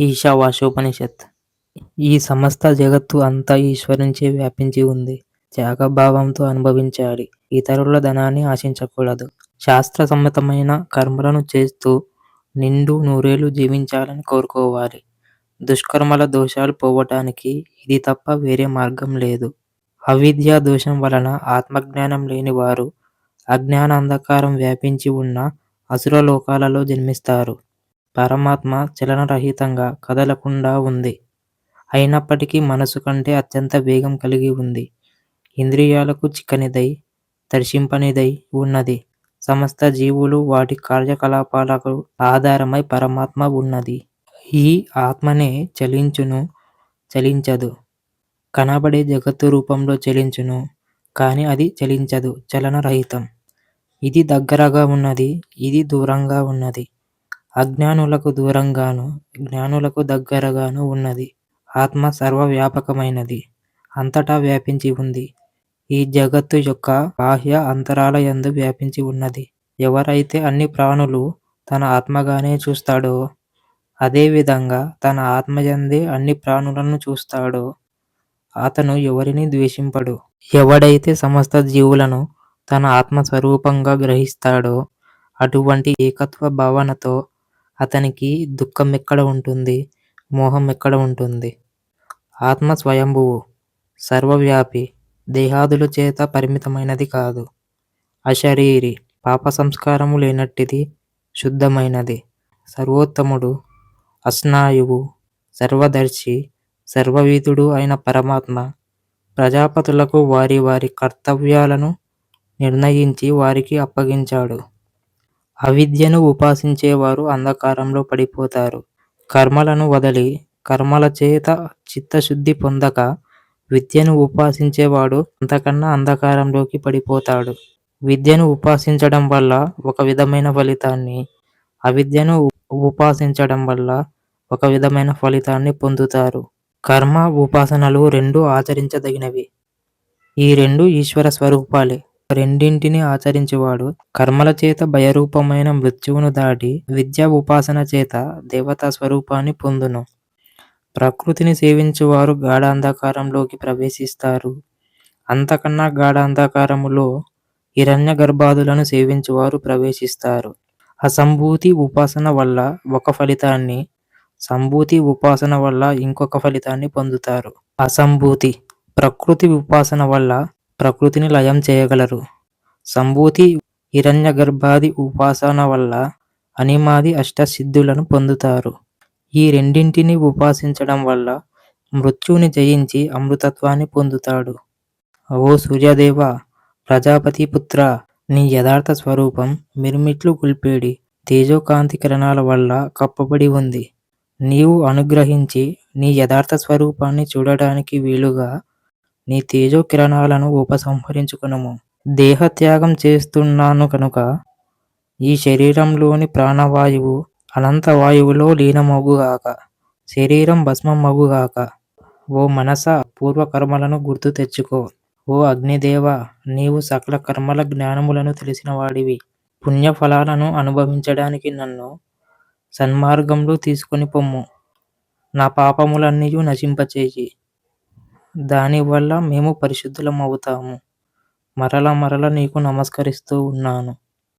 ఈశావాస్యోపనిషత్ ఈ సమస్త జగత్తు అంతా ఈశ్వరించే వ్యాపించి ఉంది. త్యాగభావంతో అనుభవించాలి. ఇతరుల ధనాన్ని ఆశించకూడదు. శాస్త్ర సమ్మతమైన కర్మలను చేస్తూ నిండు నూరేళ్ళు జీవించాలని కోరుకోవాలి. దుష్కర్మల దోషాలు పోవటానికి ఇది తప్ప వేరే మార్గం లేదు. అవిద్యా దోషం వలన ఆత్మజ్ఞానం లేని వారు అజ్ఞాన అంధకారం వ్యాపించి ఉన్న అసుర లోకాలలో జన్మిస్తారు. పరమాత్మ చలనరహితంగా కదలకుండా ఉంది. అయినప్పటికీ మనసు కంటే అత్యంత వేగం కలిగి ఉంది. ఇంద్రియాలకు చిక్కనిదై, దర్శింపనిదై ఉన్నది. సమస్త జీవులు వాటి కార్యకలాపాలకు ఆధారమై పరమాత్మ ఉన్నది. ఈ ఆత్మనే చలించును, చలించదు. కనబడే జగత్తు రూపంలో చలించును. కానీ అది చలించదు చలనరహితం ఇది దగ్గరగా ఉన్నది, ఇది దూరంగా ఉన్నది. అజ్ఞానులకు దూరంగాను జ్ఞానులకు దగ్గరగాను ఉన్నది. ఆత్మ సర్వవ్యాపకమైనది. అంతటా వ్యాపించి ఉంది. ఈ జగత్తు యొక్క బాహ్య అంతరాల యందు వ్యాపించి ఉన్నది. ఎవరైతే అన్ని ప్రాణులు తన ఆత్మగానే చూస్తాడో, అదే విధంగా తన ఆత్మయందే అన్ని ప్రాణులను చూస్తాడో, అతను ఎవరిని ద్వేషింపడు. ఎవడైతే సమస్త జీవులను తన ఆత్మస్వరూపంగా గ్రహిస్తాడో, అటువంటి ఏకత్వ భావనతో అతనికి దుఃఖం ఎక్కడ ఉంటుంది? మోహం ఎక్కడ ఉంటుంది? ఆత్మ స్వయంభువు, సర్వవ్యాపి, దేహాదుల చేత పరిమితమైనది కాదు. అశరీరి, పాప సంస్కారము లేనట్టిది, శుద్ధమైనది. సర్వోత్తముడు, అస్నాయువు, సర్వదర్శి, సర్వవీధుడు అయిన పరమాత్మ ప్రజాపతులకు వారి వారి కర్తవ్యాలను నిర్ణయించి వారికి అప్పగించాడు. అవిద్యను ఉపాసించేవారు అంధకారంలో పడిపోతారు. కర్మలను వదలి, కర్మలచేత చిత్తశుద్ధి పొందక విద్యను ఉపాసించేవాడు అంతకన్నా అంధకారంలోకి పడిపోతాడు. విద్యను ఉపాసించడం వల్ల ఒక విధమైన ఫలితాన్ని, అవిద్యను ఉపాసించడం వల్ల ఒక విధమైన ఫలితాన్ని పొందుతారు. కర్మ, ఉపాసనలు రెండు ఆచరించదగినవి. ఈ రెండు ఈశ్వర స్వరూపాలే. రెండింటినీ ఆచరించువాడు కర్మలచేత భయరూపమైన మృత్యువును దాటి విద్యా ఉపాసన చేత దేవతా స్వరూపాన్ని పొందును. ప్రకృతిని సేవించువారు గాఢాంధకారంలోకి ప్రవేశిస్తారు. అంతకన్నా గాఢ అంధకారములో హిరణ్యగర్భాదులను సేవించువారు ప్రవేశిస్తారు. అసంభూతి ఉపాసన వల్ల ఒక ఫలితాన్ని, సంభూతి ఉపాసన వల్ల ఇంకొక ఫలితాన్ని పొందుతారు. అసంభూతి, ప్రకృతి ఉపాసన వల్ల ప్రకృతిని లయం చేయగలరు. సంభూతి హిరణ్య గర్భాది ఉపాసన వల్ల అనిమాది అష్టసిద్ధులను పొందుతారు. ఈ రెండింటిని ఉపాసించడం వల్ల మృత్యువుని జయించి అమృతత్వాన్ని పొందుతాడు. ఓ సూర్యదేవ ప్రజాపతి పుత్ర నీ యథార్థ స్వరూపం మిరుమిట్లు కుల్పేడి తేజోకాంతి కిరణాల వల్ల కప్పబడి ఉంది. నీవు అనుగ్రహించి నీ యథార్థ స్వరూపాన్ని చూడడానికి వీలుగా నీ తేజో కిరణాలను ఉపసంహరించుకొనుము. దేహత్యాగం చేస్తున్నాను కనుక ఈ శరీరంలోని ప్రాణవాయువు అనంత వాయువులో లీనమగుగాక. శరీరం భస్మమగుగాక. ఓ మనస పూర్వకర్మలను గుర్తు తెచ్చుకో. ఓ అగ్నిదేవ నీవు సకల కర్మల జ్ఞానములను తెలిసినవాడివి. పుణ్యఫలాలను అనుభవించడానికి నన్ను సన్మార్గంలో తీసుకొని పొమ్ము. నా పాపములన్నీ నశింపచేయి. దానివల్ల మేము పరిశుద్ధులమవుతాము. మరల మరల నీకు నమస్కరిస్తూ ఉన్నాను.